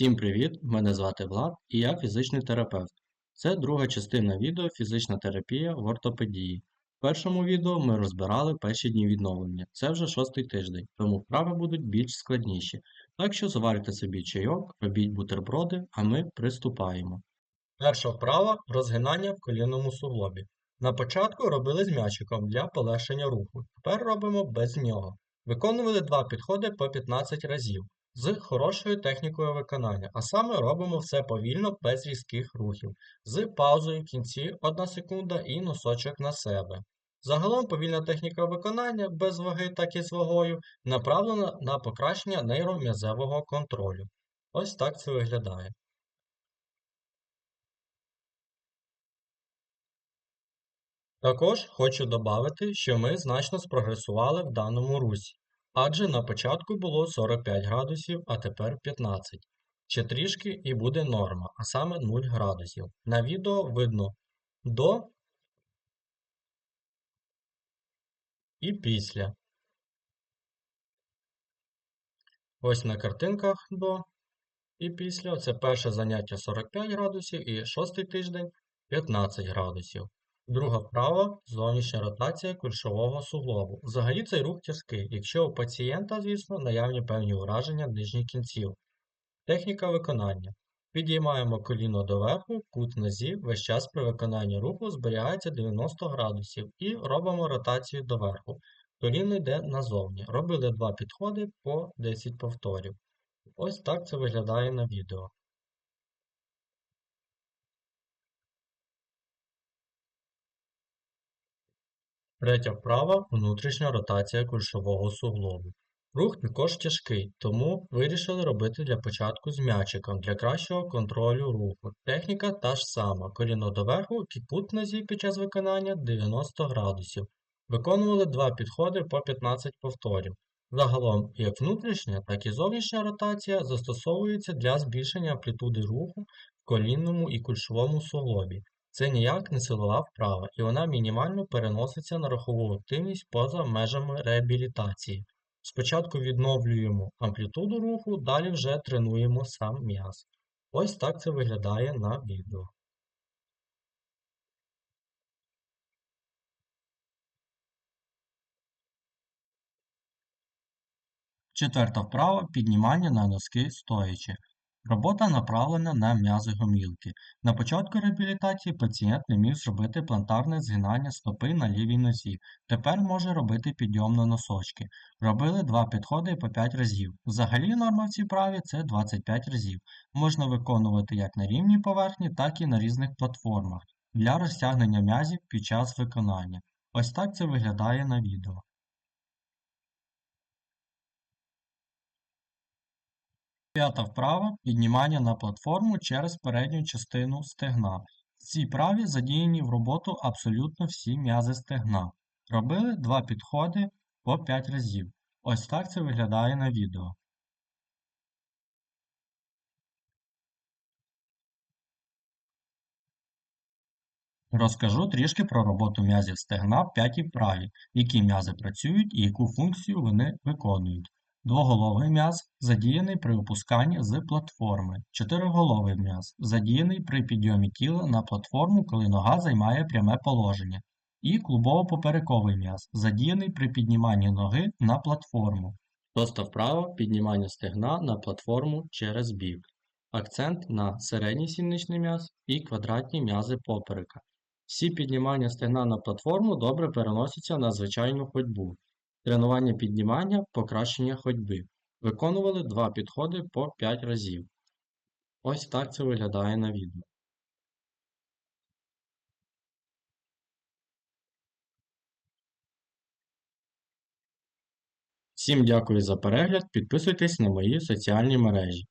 Всім привіт! Мене звати Влад і я фізичний терапевт. Це друга частина відео фізична терапія в ортопедії. В першому відео ми розбирали перші дні відновлення. Це вже шостий тиждень, тому вправи будуть більш складніші. Так що заварите собі чайок, робіть бутерброди, а ми приступаємо. Перша вправа розгинання в колінному суглобі. На початку робили з м'ячиком для полегшення руху. Тепер робимо без нього. Виконували два підходи по 15 разів з хорошою технікою виконання, а саме робимо все повільно, без різких рухів, з паузою в кінці 1 секунда і носочок на себе. Загалом повільна техніка виконання без ваги, так і з вагою, направлена на покращення нейром'язевого контролю. Ось так це виглядає. Також хочу додати, що ми значно спрогресували в даному русі. Адже на початку було 45 градусів, а тепер 15. Ще трішки і буде норма, а саме 0 градусів. На відео видно до і після. Ось на картинках до і після. Це перше заняття 45 градусів і шостий тиждень 15 градусів. Друга вправа зовнішня ротація кульшового суглобу. Взагалі цей рух тяжкий, якщо у пацієнта, звісно, наявні певні ураження нижніх кінців. Техніка виконання. Підіймаємо коліно доверху, кут нозі, весь час при виконанні руху зберігається 90 градусів і робимо ротацію доверху. Коліно йде назовні. Робили два підходи по 10 повторів. Ось так це виглядає на відео. Третя вправа внутрішня ротація кульшового суглобу. Рух також тяжкий, тому вирішили робити для початку з м'ячиком для кращого контролю руху. Техніка та ж сама. Коліно доверху, кікут нозі під час виконання 90 градусів. Виконували два підходи по 15 повторів. Загалом, як внутрішня, так і зовнішня ротація застосовується для збільшення амплітуди руху в колінному і кульшовому суглобі. Це ніяк не силова вправа, і вона мінімально переноситься на рухову активність поза межами реабілітації. Спочатку відновлюємо амплітуду руху, далі вже тренуємо сам м'яз. Ось так це виглядає на відео. Четверта вправа піднімання на носки стоячи. Робота направлена на м'язи гомілки. На початку реабілітації пацієнт не міг зробити плантарне згинання стопи на лівій нозі. Тепер може робити підйом на носочки. Робили два підходи по 5 разів. Взагалі норма в цій праві це 25 разів. Можна виконувати як на рівній поверхні, так і на різних платформах для розтягнення м'язів під час виконання. Ось так це виглядає на відео. П'ята вправа піднімання на платформу через передню частину стегна. В цій праві задіяні в роботу абсолютно всі м'язи стегна. Робили два підходи по 5 разів. Ось так це виглядає на відео. Розкажу трішки про роботу м'язів стегна в п'ятій вправі, які м'язи працюють і яку функцію вони виконують. Двоголовий м'яз задіяний при опусканні з платформи. Чотириголовий м'яз задіяний при підйомі тіла на платформу, коли нога займає пряме положення. І клубово-поперековий м'яз задіяний при підніманні ноги на платформу. Шоста вправа піднімання стегна на платформу через бік. Акцент на середній сінничний м'яз і квадратні м'язи поперека. Всі піднімання стегна на платформу добре переносяться на звичайну ходьбу. Тренування піднімання, покращення ходьби. Виконували два підходи по 5 разів. Ось так це виглядає на відео. Всім дякую за перегляд, підписуйтесь на мої соціальні мережі.